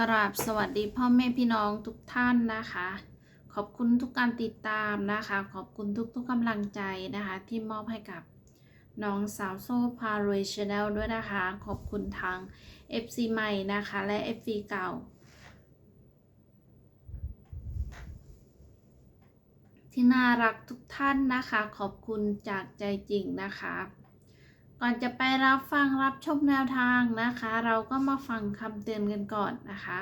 กราบสวัสดีพ่อแม่พี่น้องทุกท่านนะคะ ขอบคุณทุกการติดตามนะคะ ขอบคุณทุกๆกำลังใจนะคะ ที่มอบให้กับน้องสาวโซ่พารวยชาแนลด้วยนะคะ ขอบคุณทาง FC ใหม่นะคะ และ FC เก่า ที่น่ารักทุกท่านนะคะ ขอบคุณจากใจจริงนะคะ ก่อนจะไปรับฟังรับชมแนวทางนะคะ เราก็มาฟังคำเตือนกันก่อนนะคะ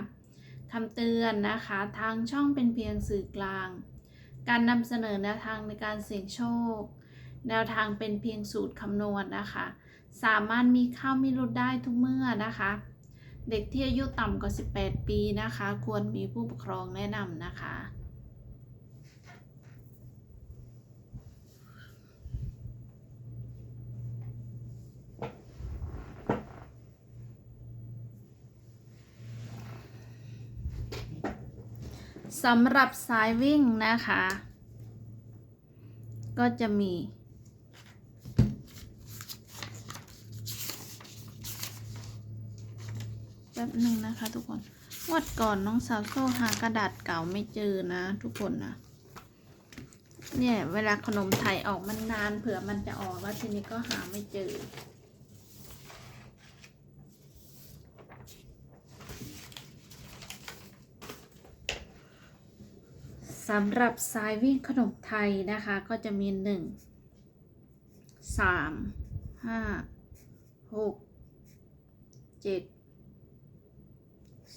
คำเตือนนะคะทางช่องเป็นเพียงสื่อกลาง การนำเสนอแนวทางในการเสี่ยงโชค แนวทางเป็นเพียงสูตรคำนวณนะคะ สามารถมีเข้ามีรุดได้ทุกเมื่อนะคะ เด็กที่อายุต่ำกว่า 18 ปีนะคะ ควรมีผู้ปกครองแนะนำนะคะ สำหรับสายวิ่งนะคะ ก็จะมีแป๊บหนึ่งนะคะทุกคนงวัดก่อนน้องสาวโซ่หากระดาษเก่าไม่เจอนะ ทุกคนนะ เนี่ย เวลาขนมไทยออกมันนานเผื่อมันจะออกแล้วทีนี้ก็หาไม่เจอ สำหรับสายวิ่งขนมไทยนะคะก็จะมีหนึ่งสามห้าหกเจ็ด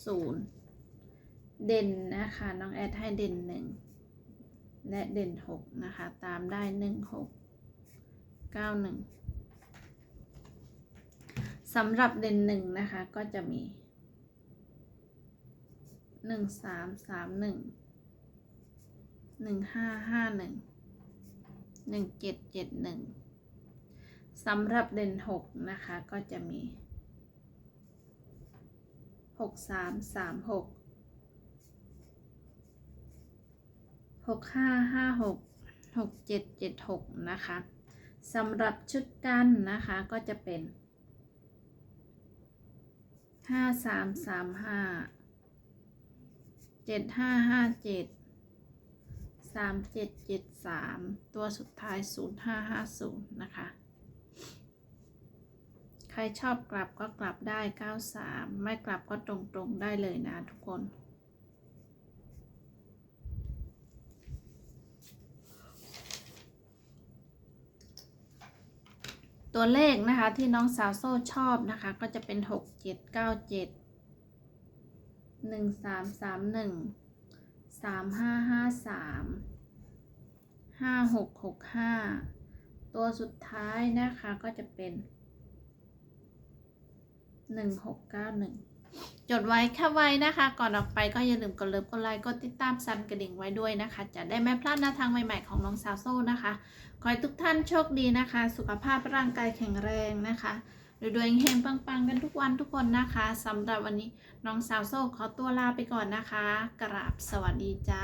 ศูนย์เด่นนะคะน้องแอดให้เด่นหนึ่งและเด่นหกนะคะ ตามได้หนึ่งหกเก้าหนึ่งสำหรับเด่นหนึ่งนะคะก็จะมีหนึ่งสามสามหนึ่ง หนึ่งห้าห้าหนึ่งหนึ่งเจ็ดเจ็ดหนึ่งสำหรับเด่นหกนะคะก็จะมีหกสามสามหกหกห้าห้าหกหกเจ็ดเจ็ดหกนะคะสำหรับชุดกันนะคะก็จะเป็นห้าสามสามห้าเจ็ดห้าห้าเจ็ด สามเจ็ดเจ็ดสามตัวสุดท้ายศูนย์ห้าห้าศูนย์นะคะ ใครชอบกลับก็กลับได้เก้าสามไม่กลับก็ตรงๆได้เลยนะทุกคนตัวเลขนะคะที่น้องสาวโซ่ชอบนะคะ ก็จะเป็นหกเจ็ดเก้าเจ็ดหนึ่ง สามห้าห้าสามห้าหกหกห้าตัวสุดท้ายนะคะก็จะเป็นหนึ่งหกเก้าหนึ่งจดไว้แค่ไว้นะคะ ก่อนออกไปก็อย่าลืมกดเลิฟกดไลค์กดติดตามซันกระดิ่งไว้ด้วยนะคะ จะได้ไม่พลาดแนวทางใหม่ๆของน้องสาวโซ่นะคะ ขอให้ทุกท่านโชคดีนะคะ สุขภาพร่างกายแข็งแรงนะคะ รวยๆเฮงปังๆ กันทุกวันทุกคนนะคะสำหรับวันนี้น้องสาวโซ่ขอตัวลาไปก่อนนะคะ กราบสวัสดีจ้า